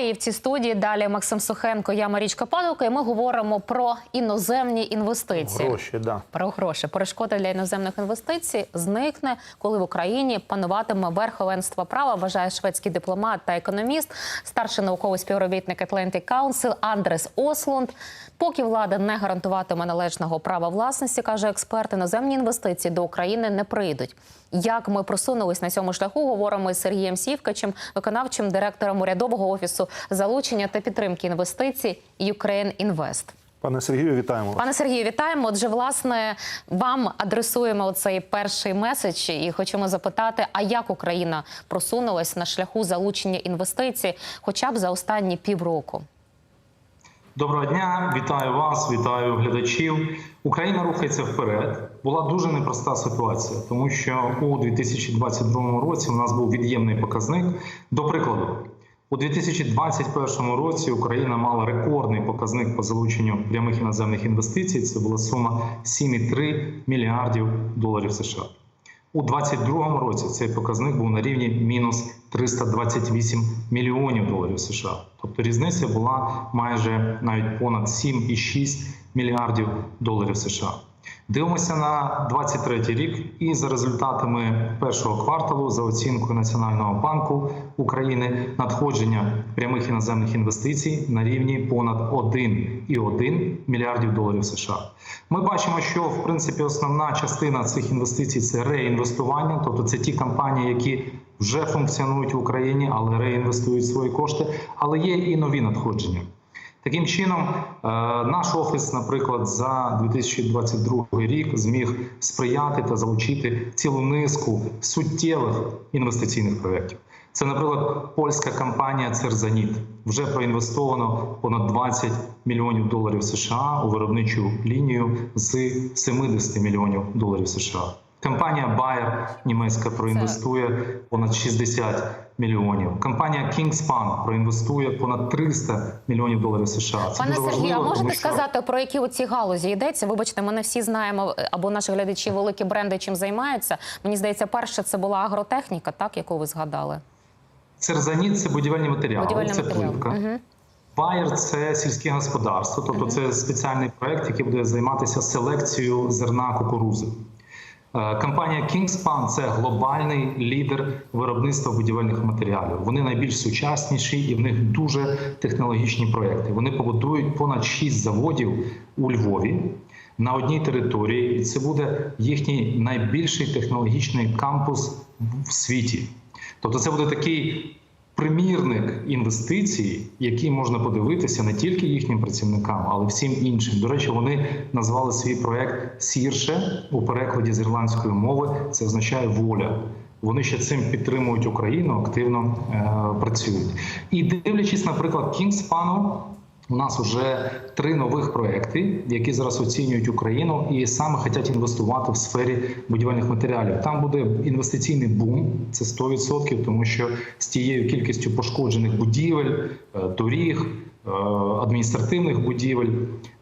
І в цій студії далі Максим Сухенко, я Марічка Падалка, і ми говоримо про іноземні інвестиції. Гроші, да. Про гроші. Перешкода для іноземних інвестицій зникне, коли в Україні пануватиме верховенство права, вважає шведський дипломат та економіст, старший науковий співробітник Atlantic Council Андрес Ослунд. Поки влада не гарантуватиме належного права власності, каже експерт, іноземні інвестиції до України не прийдуть. Як ми просунулись на цьому шляху, говоримо із Сергієм Сівкачем, виконавчим директором урядового офісу залучення та підтримки інвестицій Ukraine Invest. Пане Сергію, вітаємо вас. Пане Сергію, вітаємо. Отже, власне, вам адресуємо цей перший меседж і хочемо запитати, а як Україна просунулась на шляху залучення інвестицій, хоча б за останні півроку? Доброго дня, вітаю вас, вітаю глядачів. Україна рухається вперед. Була дуже непроста ситуація, тому що у 2022 році у нас був від'ємний показник. До прикладу, у 2021 році Україна мала рекордний показник по залученню прямих іноземних інвестицій. Це була сума 7,3 мільярдів доларів США. У 2022 році цей показник був на рівні мінус 328 мільйонів доларів США. Тобто різниця була майже навіть понад 7,6 мільярдів доларів США. Дивимося на 23 рік, і за результатами першого кварталу, за оцінкою Національного банку України, надходження прямих іноземних інвестицій на рівні понад 1,1 мільярдів доларів США. Ми бачимо, що в принципі основна частина цих інвестицій це реінвестування, тобто це ті компанії, які вже функціонують в Україні, але реінвестують свої кошти, але є і нові надходження. Таким чином, е, наш офіс, наприклад, за 2022 рік зміг сприяти та залучити цілу низку суттєвих інвестиційних проєктів. Це, наприклад, польська компанія Церзаніт вже проінвестовано понад 20 мільйонів доларів США у виробничу лінію з 70 мільйонів доларів США. Компанія Bayer німецька проінвестує понад 60 мільйонів. Компанія Kingspan проінвестує понад 300 мільйонів доларів США. Це Пане Сергію, а можете що- сказати про які оці галузі йдеться? Вибачте, ми не всі знаємо або наші глядачі великі бренди чим займаються. Мені здається, перше це була агротехніка, так яку ви згадали. Церзаніт це будівельні матеріали, Будівельні це матеріали. плитка. Мгм. Bayer – це сільське господарство, тобто це спеціальний проект, який буде займатися селекцією зерна кукурузи. Е, Компанія Kingspan – це глобальний лідер виробництва будівельних матеріалів. Вони найбільш сучасніші і в них дуже технологічні проекти. Вони побудують понад 6 заводів у Львові на одній території, і це буде їхній найбільший технологічний кампус в світі. Тобто, це буде такий примірник інвестицій, які можна подивитися не тільки їхнім працівникам, але всім іншим. До речі, вони назвали свій проект Сірше у перекладі з ірландської мови. Це означає воля. Вони ще цим підтримують Україну, активно е, працюють. І дивлячись, наприклад, Кінгспану, у нас вже три нових проекти, які зараз оцінюють Україну і саме хочуть інвестувати в сфері будівельних матеріалів. Там буде інвестиційний бум, це 100%, тому що з тією кількістю пошкоджених будівель, е, доріг. е, Адміністративних будівель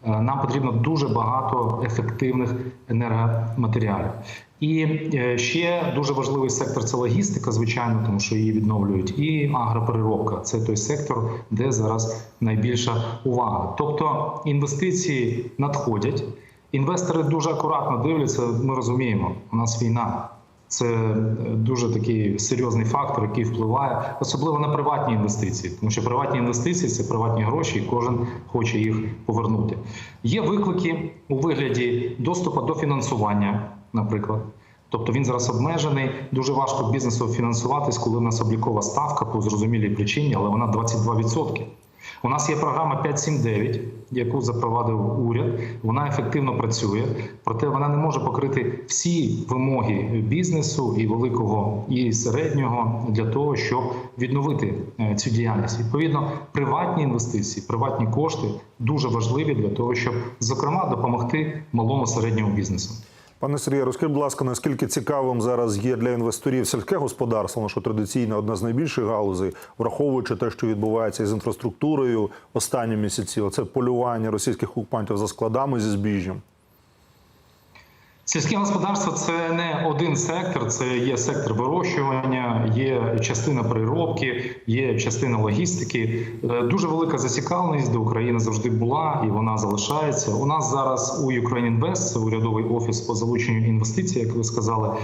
е, нам потрібно дуже багато ефективних енергоматеріалів. І е, ще дуже важливий сектор це логістика, звичайно, тому що її відновлюють, і агропереробка це той сектор, де зараз найбільша увага. Тобто інвестиції надходять. Інвестори дуже акуратно дивляться. Ми розуміємо, у нас війна. Це е, дуже такий серйозний фактор, який впливає особливо на приватні інвестиції, тому що приватні інвестиції це приватні гроші, і кожен хоче їх повернути. Є виклики у вигляді доступу до фінансування, наприклад. Тобто він зараз обмежений. Дуже важко бізнесу фінансуватись, коли в нас облікова ставка по зрозумілій причині, але вона 22%. У нас є програма 5.7.9, яку запровадив уряд. Вона ефективно працює, проте вона не може покрити всі вимоги бізнесу і великого і середнього для того, щоб відновити е, цю діяльність. Відповідно, приватні інвестиції, приватні кошти дуже важливі для того, щоб зокрема допомогти малому середньому бізнесу. Пане Сергію, розкажіть, будь ласка, наскільки цікавим зараз є для інвесторів сільське господарство, що традиційно одна з найбільших галузей, враховуючи те, що відбувається із інфраструктурою останні місяці, оце полювання російських окупантів за складами зі збіжжям. Сільське господарство це не один сектор, це є сектор вирощування, є частина переробки, є частина логістики. Е, Дуже велика зацікавленість до України завжди була і вона залишається. У нас зараз у Ukraine Invest, це урядовий офіс по залученню інвестицій, як ви сказали,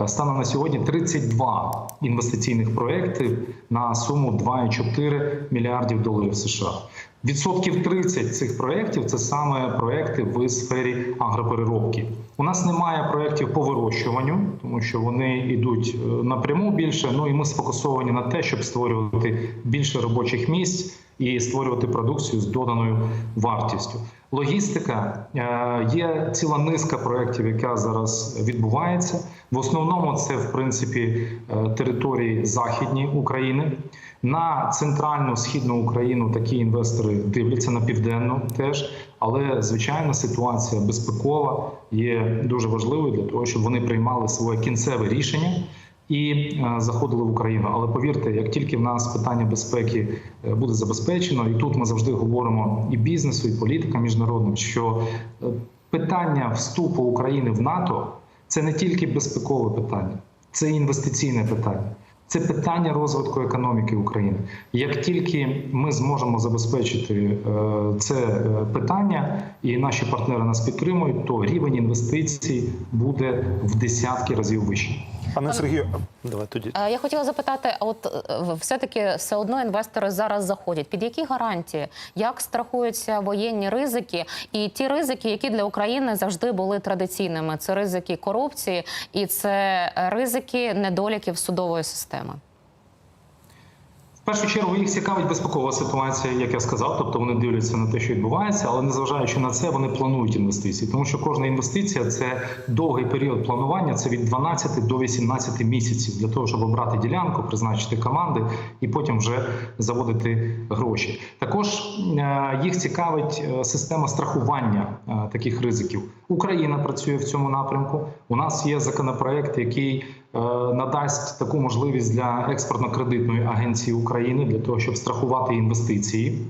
е, станом на сьогодні 32 інвестиційних проекти на суму 2,4 мільярдів доларів США. Відсотків 30 цих проєктів це саме проекти в сфері агропереробки. У нас немає проєктів по вирощуванню, тому що вони йдуть е, напряму більше. Ну і ми сфокусовані на те, щоб створювати більше робочих місць і створювати продукцію з доданою вартістю. Логістика е, є ціла низка проєктів, яка зараз відбувається. В основному це в принципі е, території західні України. На центральну східну Україну такі інвестори дивляться на південну теж. Але звичайно, ситуація безпекова є дуже важливою для того, щоб вони приймали своє кінцеве рішення і е, заходили в Україну. Але повірте, як тільки в нас питання безпеки е, буде забезпечено, і тут ми завжди говоримо і бізнесу, і політикам міжнародним, що е, питання вступу України в НАТО це не тільки безпекове питання, це інвестиційне питання. Це питання розвитку економіки України. Як тільки ми зможемо забезпечити е, це е, питання, і наші партнери нас підтримують, то рівень інвестицій буде в десятки разів вищий. Пане Сергію, давай тоді. Е, Я хотіла запитати, а от е, все-таки все одно інвестори зараз заходять. Під які гарантії? Як страхуються воєнні ризики і ті ризики, які для України завжди були традиційними? Це ризики корупції і це ризики недоліків судової системи. Першу чергу їх цікавить безпекова ситуація, як я сказав. Тобто вони дивляться на те, що відбувається, але незважаючи на це, вони планують інвестиції, тому що кожна інвестиція це довгий період планування. Це від 12 до 18 місяців для того, щоб обрати ділянку, призначити команди і потім вже заводити гроші. Також е, їх цікавить е, система страхування е, таких ризиків. Україна працює в цьому напрямку. У нас є законопроект, який надасть таку можливість для експортно-кредитної агенції України для того, щоб страхувати інвестиції.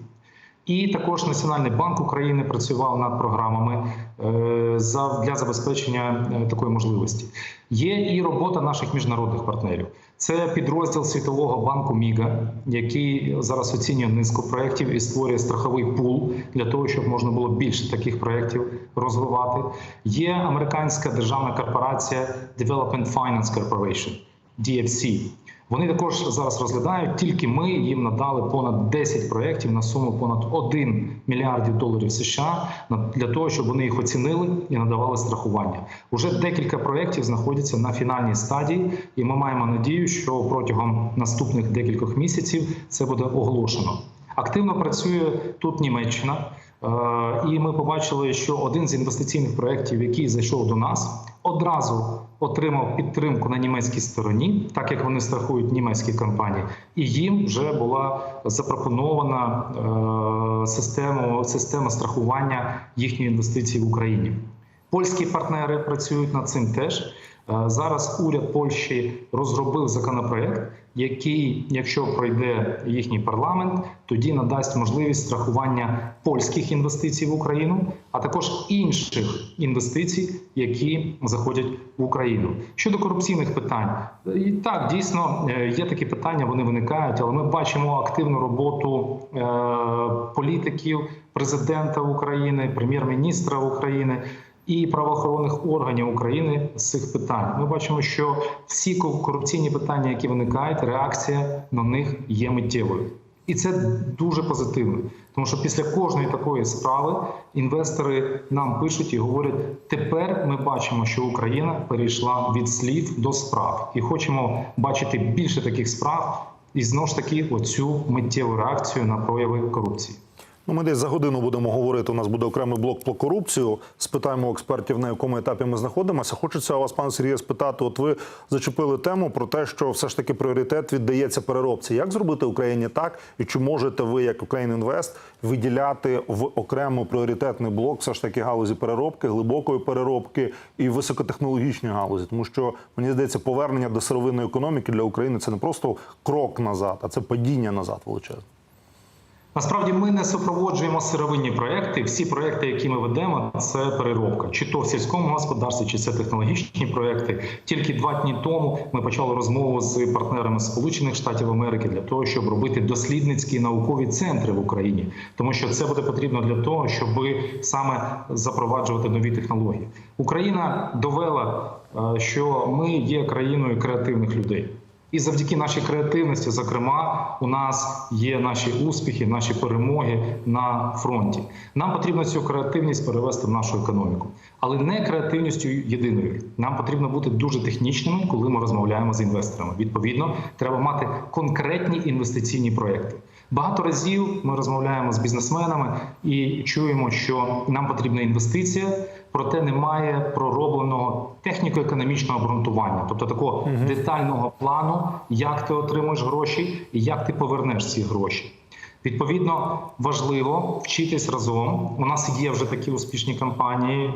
І також Національний банк України працював над програмами е, для забезпечення е, такої можливості. Є і робота наших міжнародних партнерів. Це підрозділ Світового банку Міга, який зараз оцінює низку проєктів і створює страховий пул для того, щоб можна було більше таких проєктів розвивати. Є американська державна корпорація Development Finance Corporation, DFC. Вони також зараз розглядають. Тільки ми їм надали понад 10 проєктів на суму понад 1 мільярдів доларів США для того, щоб вони їх оцінили і надавали страхування. Уже декілька проєктів знаходяться на фінальній стадії, і ми маємо надію, що протягом наступних декількох місяців це буде оголошено. Активно працює тут Німеччина. Е, І ми побачили, що один з інвестиційних проєктів, який зайшов до нас, одразу отримав підтримку на німецькій стороні, так як вони страхують німецькі компанії, і їм вже була запропонована е, система, система страхування їхньої інвестиції в Україні. Польські партнери працюють над цим теж. Е, Зараз уряд Польщі розробив законопроект, який, якщо пройде їхній парламент, тоді надасть можливість страхування польських інвестицій в Україну, а також інших інвестицій, які заходять в Україну. Щодо корупційних питань, і так дійсно е, є такі питання, вони виникають, але ми бачимо активну роботу е, політиків, президента України, прем'єр-міністра України і правоохоронних органів України з цих питань. Ми бачимо, що всі корупційні питання, які виникають, реакція на них є миттєвою. І це дуже позитивно, тому що після кожної такої справи інвестори нам пишуть і говорять: тепер ми бачимо, що Україна перейшла від слів до справ, і хочемо бачити більше таких справ, і знову ж таки оцю миттєву реакцію на прояви корупції. Ну, ми десь за годину будемо говорити. У нас буде окремий блок про корупцію. Спитаємо експертів, на якому етапі ми знаходимося. Хочеться вас, пане Сергію, спитати. От ви зачепили тему про те, що все ж таки пріоритет віддається переробці. Як зробити Україні так, і чи можете ви, як Україн Інвест, виділяти в окремо пріоритетний блок все ж таки галузі переробки, глибокої переробки і високотехнологічні галузі? Тому що мені здається, повернення до сировинної економіки для України це не просто крок назад, а це падіння назад величезне. Насправді ми не супроводжуємо сировинні проекти. Всі проекти, які ми ведемо, це переробка, чи то в сільському господарстві, чи це технологічні проекти. Тільки два дні тому ми почали розмову з партнерами Сполучених Штатів Америки для того, щоб робити дослідницькі наукові центри в Україні, тому що це буде потрібно для того, щоб саме запроваджувати нові технології. Україна довела, е, що ми є країною креативних людей. І завдяки нашій креативності, зокрема, у нас є наші успіхи, наші перемоги на фронті. Нам потрібно цю креативність перевести в нашу економіку, але не креативністю єдиною. Нам потрібно бути дуже технічними, коли ми розмовляємо з інвесторами. Відповідно, треба мати конкретні інвестиційні проекти. Багато разів ми розмовляємо з бізнесменами і чуємо, що нам потрібна інвестиція, проте немає проробленого техніко-економічного обґрунтування, тобто такого детального плану, як ти отримуєш гроші і як ти повернеш ці гроші. Відповідно, важливо вчитись разом. У нас є вже такі успішні компанії.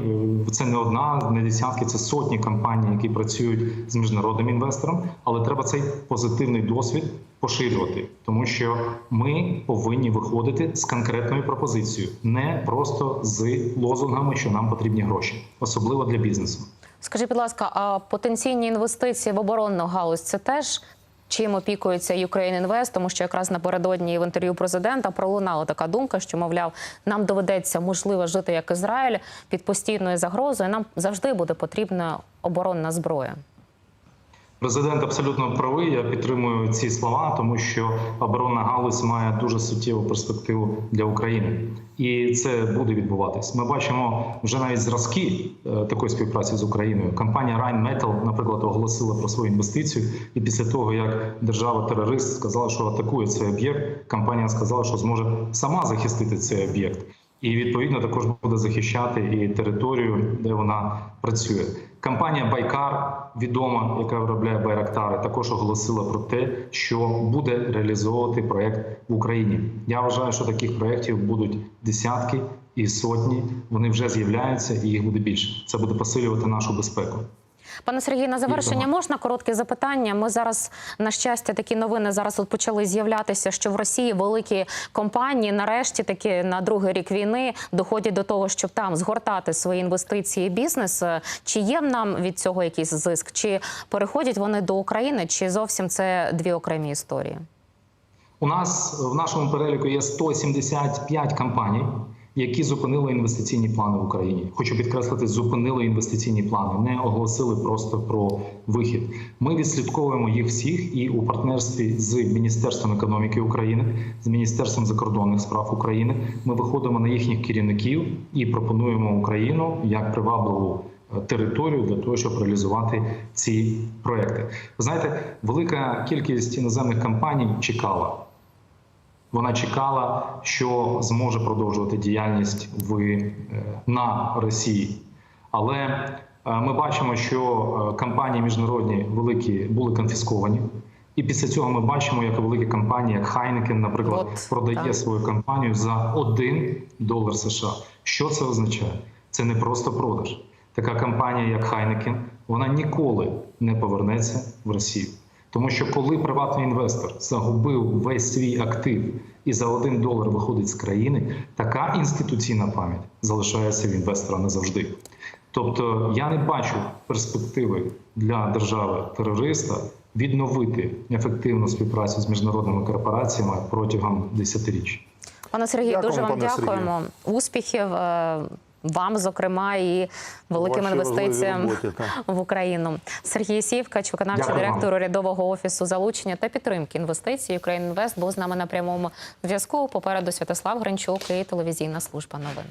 е, Це не одна, не десятки, це сотні компаній, які працюють з міжнародним інвестором. Але треба цей позитивний досвід поширювати, тому що ми повинні виходити з конкретною пропозицією, не просто з лозунгами, що нам потрібні гроші, особливо для бізнесу. Скажіть, будь ласка, а потенційні інвестиції в оборонну галузь це теж чим опікується Ukraine Invest? Тому що якраз напередодні в інтерв'ю президента пролунала така думка, що мовляв, нам доведеться можливо жити як Ізраїль під постійною загрозою. Нам завжди буде потрібна оборонна зброя. Президент абсолютно правий. Я підтримую ці слова, тому що оборонна галузь має дуже суттєву перспективу для України, і це буде відбуватись. Ми бачимо вже навіть зразки е, такої співпраці з Україною. Компанія Rheinmetall, наприклад, оголосила про свою інвестицію, і після того як держава-терорист сказала, що атакує цей об'єкт, компанія сказала, що зможе сама захистити цей об'єкт. І відповідно також буде захищати і територію, де вона працює. Компанія Байкар, відома, яка виробляє байрактари, також оголосила про те, що буде реалізовувати проект в Україні. Я вважаю, що таких проєктів будуть десятки і сотні. Вони вже з'являються, і їх буде більше. Це буде посилювати нашу безпеку. Пане Сергію, на завершення можна коротке запитання. Ми зараз, на щастя, такі новини зараз от почали з'являтися, що в Росії великі компанії нарешті таки на другий рік війни доходять до того, щоб там згортати свої інвестиції і бізнес. Чи є нам від цього якийсь зиск? Чи переходять вони до України, чи зовсім це дві окремі історії? У нас в нашому переліку є 175 компаній, які зупинили інвестиційні плани в Україні. Хочу підкреслити, зупинили інвестиційні плани, не оголосили просто про вихід. Ми відслідковуємо їх всіх і у партнерстві з Міністерством економіки України, з Міністерством закордонних справ України. Ми виходимо на їхніх керівників і пропонуємо Україну як привабливу е, територію для того, щоб реалізувати ці проекти. Ви знаєте, велика кількість іноземних компаній чекала. Вона чекала, що зможе продовжувати діяльність в е, на Росії, але е, ми бачимо, що е, компанії міжнародні великі були конфісковані. І після цього ми бачимо, як великі компанії, як Heineken, наприклад, От, продає так. свою компанію за 1 долар США. Що це означає? Це не просто продаж. Така компанія, як Heineken, вона ніколи не повернеться в Росію. Тому що коли приватний інвестор загубив весь свій актив і за 1 долар виходить з країни, така інституційна пам'ять залишається в інвестора назавжди. Тобто я не бачу перспективи для держави терориста відновити ефективну співпрацю з міжнародними корпораціями протягом десятиріч. Пане Сергію, Дякуємо, дуже вам пане дякуємо. Успіхів е, вам, зокрема, і великим інвестиціям роботі, в Україну. Сергій Сівкач, виконавчий Дякую директор урядового офісу залучення та підтримки інвестицій Україн Інвест, був з нами на прямому зв'язку. Попереду Святослав Гринчук і телевізійна служба новин.